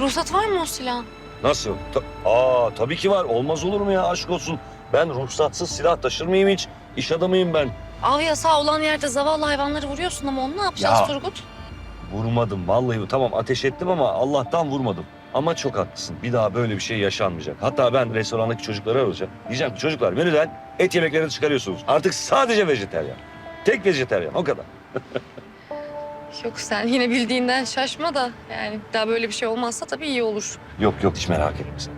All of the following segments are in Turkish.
Ruhsat var mı o silahın? Nasıl? Ta- Aa tabii ki var. Olmaz olur mu ya aşk olsun. Ben ruhsatsız silah taşır mıyım hiç? İş adamıyım ben. Av yasağı olan yerde zavallı hayvanları vuruyorsun ama onu ne yapacağız Ya. Turgut? Vurmadım vallahi. Tamam ateş ettim ama Allah'tan vurmadım. Ama çok haklısın. Bir daha böyle bir şey yaşanmayacak. Hatta ben restorandaki çocukları arayacağım. Diyeceğim ki çocuklar menüden et yemeklerini çıkarıyorsunuz. Artık sadece vejeteryan. Tek vejeteryan o kadar. Yok sen yine bildiğinden şaşma da yani daha böyle bir şey olmazsa tabii iyi olur. Yok yok hiç merak etme sen.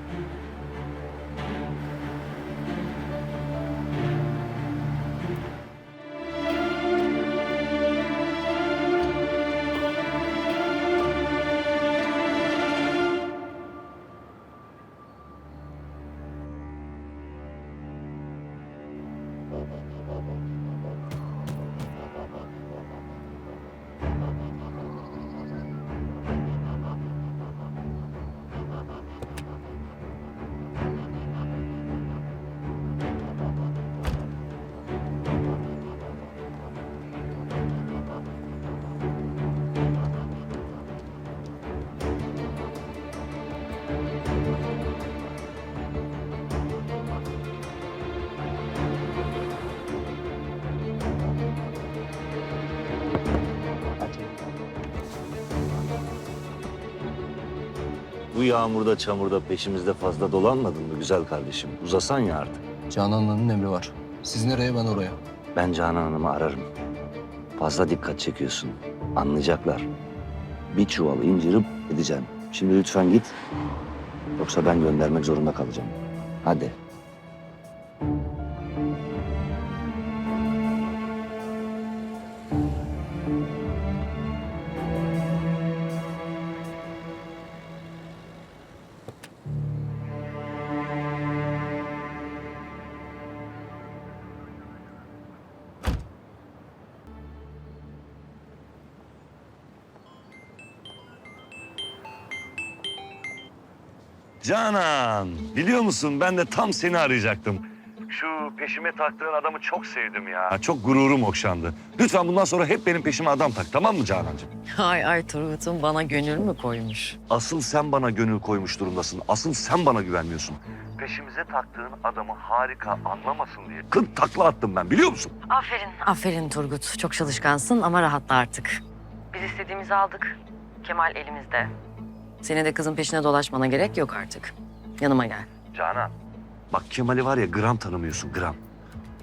Bu yağmurda çamurda peşimizde fazla dolanmadın mı güzel kardeşim? Uzasan ya artık. Canan Hanım'ın emri var. Siz nereye ben oraya. Ben Canan Hanım'ı ararım. Fazla dikkat çekiyorsun. Anlayacaklar. Bir çuval incirip edeceğim. Şimdi lütfen git. Yoksa ben göndermek zorunda kalacağım. Hadi. Canan, biliyor musun ben de tam seni arayacaktım. Şu peşime taktığın adamı çok sevdim ya. Çok gururum okşandı. Lütfen bundan sonra hep benim peşime adam tak tamam mı Canancığım? Ay ay Turgut'un bana gönül mü koymuş? Asıl sen bana gönül koymuş durumdasın. Asıl sen bana güvenmiyorsun. Peşimize taktığın adamı harika anlamasın diye. Kırk takla attım ben biliyor musun? Aferin. Aferin Turgut. Çok çalışkansın ama rahatla artık. Biz istediğimizi aldık. Kemal elimizde. Senin de kızın peşine dolaşmana gerek yok artık. Yanıma gel. Canan. Bak Kemal'i var ya gram tanımıyorsun gram.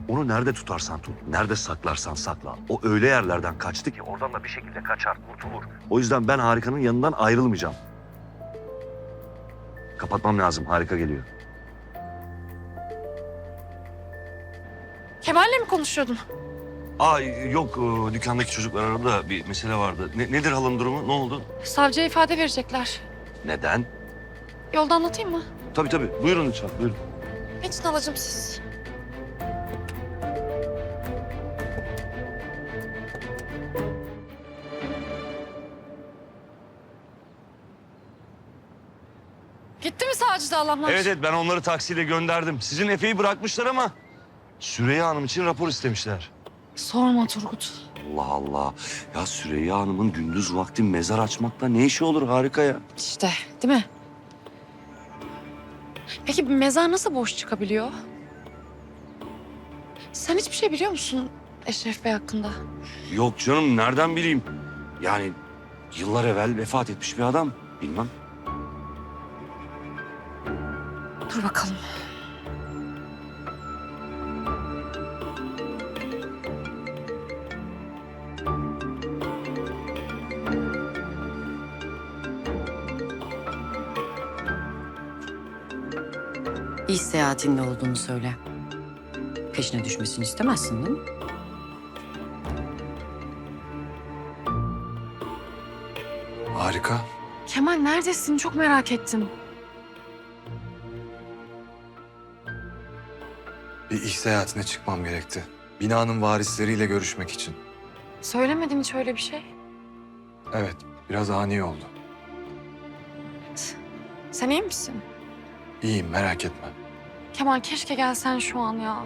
Onu nerede tutarsan tut, nerede saklarsan sakla. O öyle yerlerden kaçtı ki oradan da bir şekilde kaçar, kurtulur. O yüzden ben Harika'nın yanından ayrılmayacağım. Kapatmam lazım, Harika geliyor. Kemal'le mi konuşuyordun? Aa yok, e, dükkandaki çocuklar arada bir mesele vardı. Ne- nedir halın durumu, ne oldu? Savcıya ifade verecekler. Neden? Yolda anlatayım mı? Tabii tabii, buyurun lütfen, buyurun. Geçin alacağım siz. Gitti mi savcı da Allah'ım? Evet evet, ben onları taksiyle gönderdim. Sizin Efe'yi bırakmışlar ama... Süreyya Hanım için rapor istemişler. Sorma Turgut. Allah Allah. Ya Süreyya Hanım'ın gündüz vakti mezar açmakla ne işi olur harika ya. İşte değil mi? Peki bir mezar nasıl boş çıkabiliyor? Sen hiçbir şey biliyor musun Eşref Bey hakkında? Yok canım nereden bileyim? Yani yıllar evvel vefat etmiş bir adam. Bilmem. Seyahatinde olduğunu söyle. Peşine düşmesini istemezsin değil mi? Harika. Kemal neredesin? Çok merak ettim. Bir iş seyahatine çıkmam gerekti. Binanın varisleriyle görüşmek için. Söylemedin hiç öyle bir şey. Evet, biraz ani oldu. Sen iyi misin? İyiyim, merak etme. Kemal keşke gelsen şu an ya.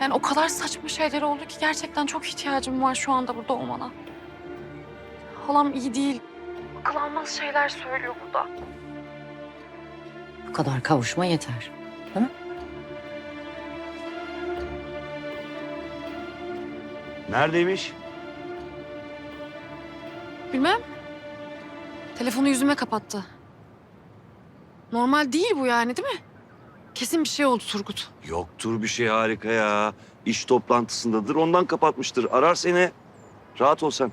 Yani o kadar saçma şeyler oldu ki gerçekten çok ihtiyacım var şu anda burada olmana. Halam iyi değil. akıl almaz şeyler söylüyor burada. Bu kadar kavuşma yeter. Neredeymiş? Bilmem. Telefonu yüzüme kapattı. Normal değil bu yani değil mi? Kesin bir şey oldu Turgut. Yoktur bir şey harika ya. İş toplantısındadır ondan kapatmıştır. Arar seni. Rahat ol sen.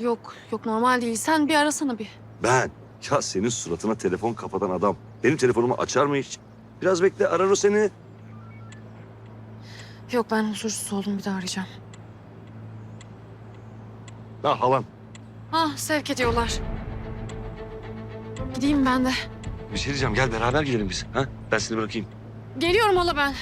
Yok, yok normal değil. Sen bir arasana bir. Ben? Ya senin suratına telefon kapatan adam. Benim telefonumu açar mı hiç? Biraz bekle arar o seni. Yok ben huzursuz oldum bir daha arayacağım. Ha halan. Ah sevk ediyorlar. Gideyim ben de. Bir şey diyeceğim gel beraber gidelim biz. Ha? Ben seni bırakayım. Geliyorum hala ben.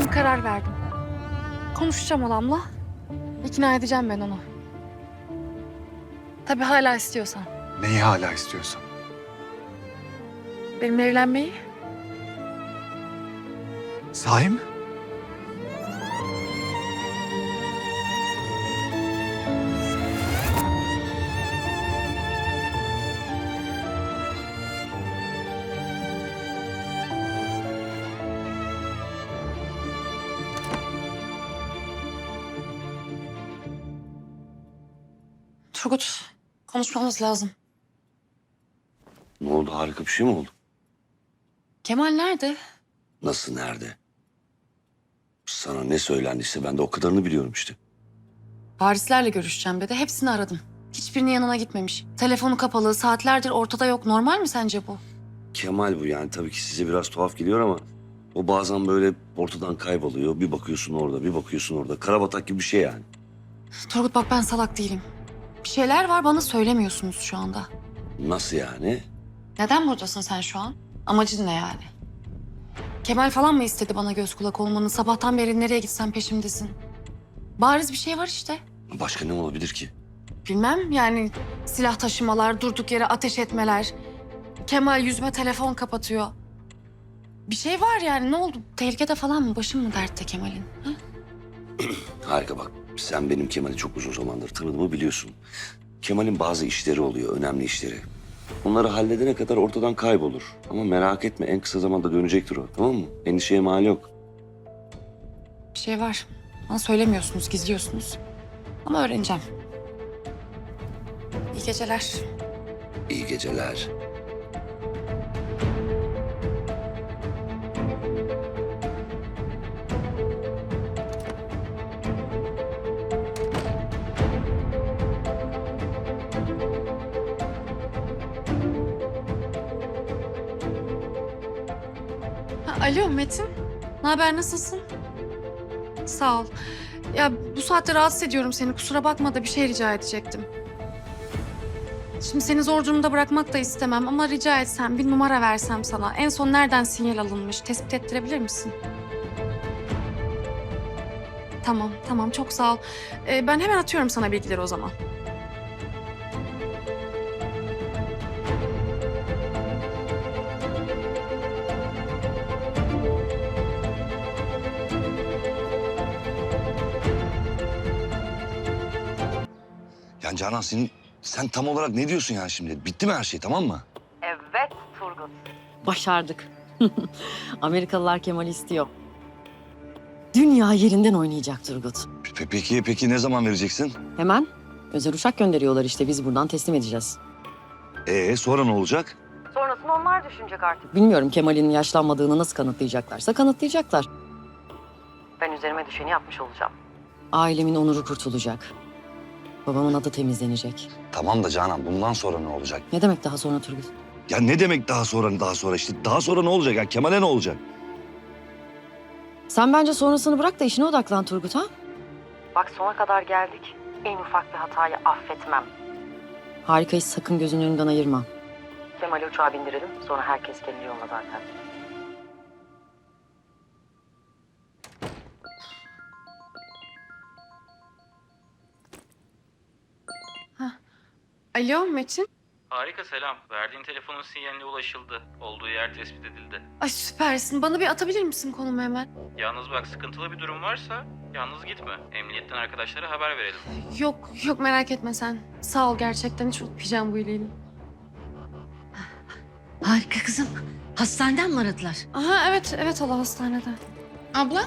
Ben bir karar verdim. Konuşacağım halamla. İkna edeceğim ben onu. Tabii hala istiyorsan. Neyi hala istiyorsan. Benimle evlenmeyi. Sahi mi? Turgut, konuşmamız lazım. Ne oldu harika bir şey mi oldu? Kemal nerede? Nasıl nerede? Sana ne söylendiyse ben de o kadarını biliyorum işte. Parislerle görüşeceğim dedi. Hepsini aradım. Hiçbirinin yanına gitmemiş. Telefonu kapalı, saatlerdir ortada yok. Normal mi sence bu? Kemal bu yani tabii ki size biraz tuhaf geliyor ama o bazen böyle ortadan kayboluyor. Bir bakıyorsun orada, bir bakıyorsun orada. Karabatak gibi bir şey yani. Turgut bak ben salak değilim. Bir şeyler var bana söylemiyorsunuz şu anda. Nasıl yani? Neden buradasın sen şu an? Amacın ne yani? Kemal falan mı istedi bana göz kulak olmanı? Sabahtan beri nereye gitsen peşimdesin. Bariz bir şey var işte. Başka ne olabilir ki? Bilmem yani silah taşımalar, durduk yere ateş etmeler. Kemal yüzüme telefon kapatıyor. Bir şey var yani ne oldu? Tehlikede falan mı? Başım mı dertte Kemal'in? ha? Harika bak. Sen benim Kemal'i çok uzun zamandır tanıdığımı biliyorsun. Kemal'in bazı işleri oluyor, önemli işleri. Onları halledene kadar ortadan kaybolur. Ama merak etme en kısa zamanda dönecektir o. Tamam mı? Endişeye mal yok. Bir şey var. Bana söylemiyorsunuz, gizliyorsunuz. Ama öğreneceğim. İyi geceler. İyi geceler. Alo Metin. Ne haber, nasılsın? Sağ ol. Ya bu saatte rahatsız ediyorum seni. Kusura bakma da bir şey rica edecektim. Şimdi seni zor durumda bırakmak da istemem ama rica etsem bir numara versem sana. En son nereden sinyal alınmış tespit ettirebilir misin? Tamam, tamam çok sağ ol. Ee, ben hemen atıyorum sana bilgileri o zaman. Canan senin, sen tam olarak ne diyorsun yani şimdi? Bitti mi her şey tamam mı? Evet Turgut. Başardık. Amerikalılar Kemal'i istiyor. Dünya yerinden oynayacak Turgut. Pe- Peki, peki ne zaman vereceksin? Hemen özel uçak gönderiyorlar işte biz buradan teslim edeceğiz. Ee sonra ne olacak? Sonrasını onlar düşünecek artık. Bilmiyorum Kemal'in yaşlanmadığını nasıl kanıtlayacaklarsa kanıtlayacaklar. Ben üzerime düşeni yapmış olacağım. Ailemin onuru kurtulacak. Babamın adı temizlenecek. Tamam da Canan bundan sonra ne olacak? Ne demek daha sonra Turgut? Ya ne demek daha sonra daha sonra işte daha sonra ne olacak ya Kemal'e ne olacak? Sen bence sonrasını bırak da işine odaklan Turgut ha? Bak sona kadar geldik. En ufak bir hatayı affetmem. Harikayı sakın gözünün önünden ayırma. Kemal'i uçağa bindirelim. Sonra herkes kendi yoluna zaten. Alo Metin. Harika selam. Verdiğin telefonun sinyaline ulaşıldı. Olduğu yer tespit edildi. Ay süpersin. Bana bir atabilir misin konumu hemen? Yalnız bak sıkıntılı bir durum varsa yalnız gitme. Emniyetten arkadaşlara haber verelim. Yok yok merak etme sen. Sağ ol gerçekten hiç unutmayacağım bu iyiliğini. Harika kızım. Hastaneden mi aradılar? Aha evet evet hala hastanede. Abla,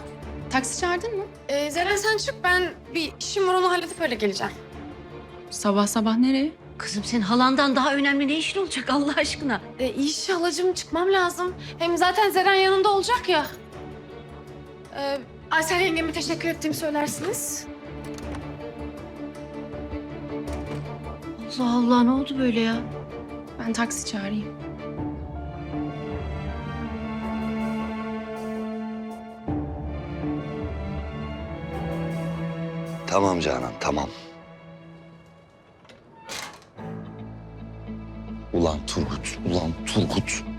taksi çağırdın mı? Ee, Zeren sen çık ben bir işim var onu halledip öyle geleceğim. Sabah sabah nereye? Kızım senin halandan daha önemli ne işin olacak Allah aşkına? Ee, iş halacığım çıkmam lazım. Hem zaten Zeren yanında olacak ya. Ee, Aysel yengeme teşekkür ettiğimi söylersiniz. Allah Allah ne oldu böyle ya? Ben taksi çağırayım. Tamam Canan tamam. Turgut, ulan Turgut.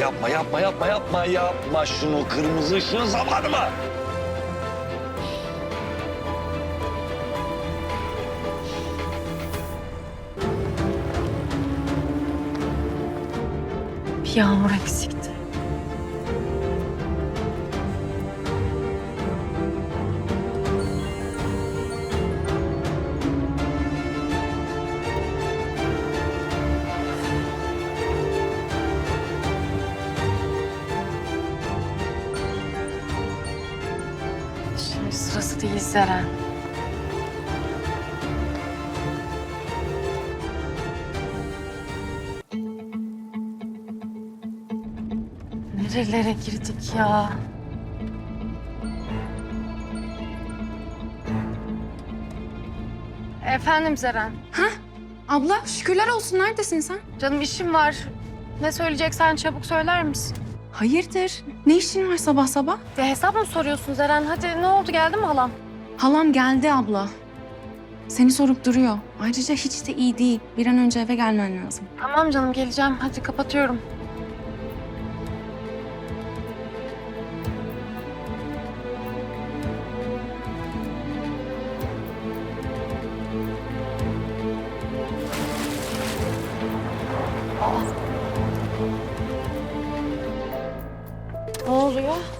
Yapma yapma yapma yapma yapma şunu kırmızı ışığın zamanı mı? Bir yağmur eksikti. Nerelere girdik ya? Efendim Zeren. Abla, şükürler olsun. Neredesin sen? Canım işim var. Ne söyleyeceksen çabuk söyler misin? Hayırdır? Ne işin var sabah sabah? Ya hesap mı soruyorsun Zeren? Hadi ne oldu geldi mi halam? Halam geldi abla. Seni sorup duruyor. Ayrıca hiç de iyi değil. Bir an önce eve gelmen lazım. Tamam canım geleceğim. Hadi kapatıyorum. Ne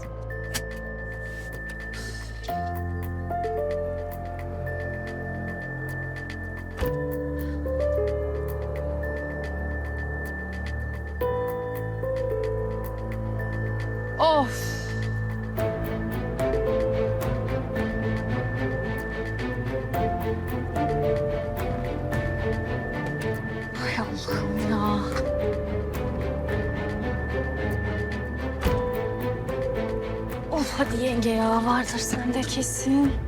yenge ya vardır sende kesin.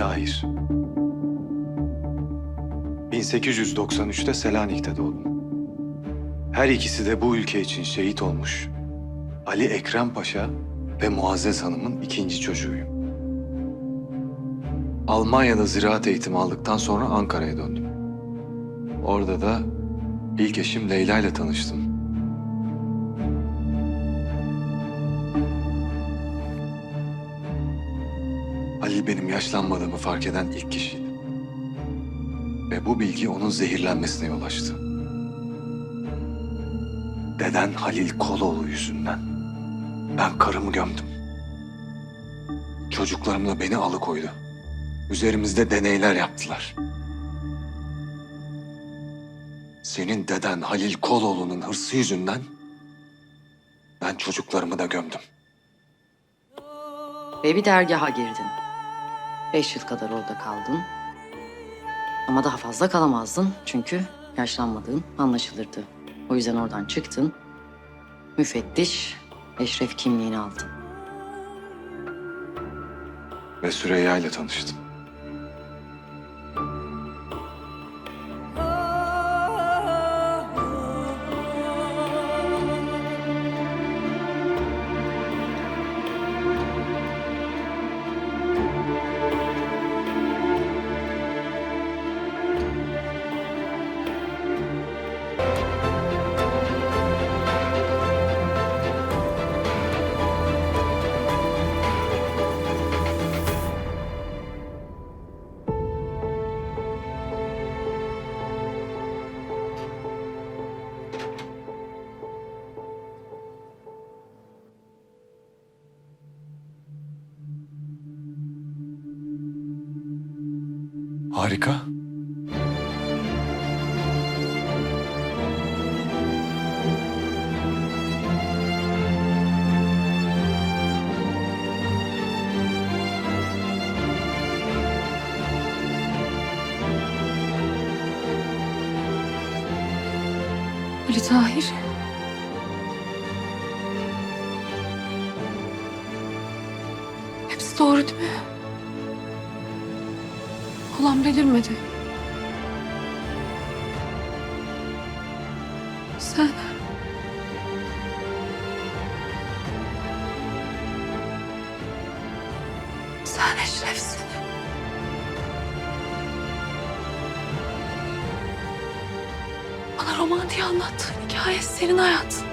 Tahir. 1893'te Selanik'te doğdum. Her ikisi de bu ülke için şehit olmuş. Ali Ekrem Paşa ve Muazzez Hanım'ın ikinci çocuğuyum. Almanya'da ziraat eğitimi aldıktan sonra Ankara'ya döndüm. Orada da ilk eşim Leyla ile tanıştım. Yaşlanmadığımı fark eden ilk kişiydi. Ve bu bilgi onun zehirlenmesine yol açtı. Deden Halil Koloğlu yüzünden. Ben karımı gömdüm. Çocuklarımla beni alıkoydu. Üzerimizde deneyler yaptılar. Senin deden Halil Koloğlu'nun hırsı yüzünden ben çocuklarımı da gömdüm. Ve bir dergaha girdin. Beş yıl kadar orada kaldın. Ama daha fazla kalamazdın çünkü yaşlanmadığın anlaşılırdı. O yüzden oradan çıktın. Müfettiş Eşref kimliğini aldın. Ve Süreyya ile tanıştım. Harika. Sen Eşref'sin. Bana roman diye anlattığın hikaye senin hayatın.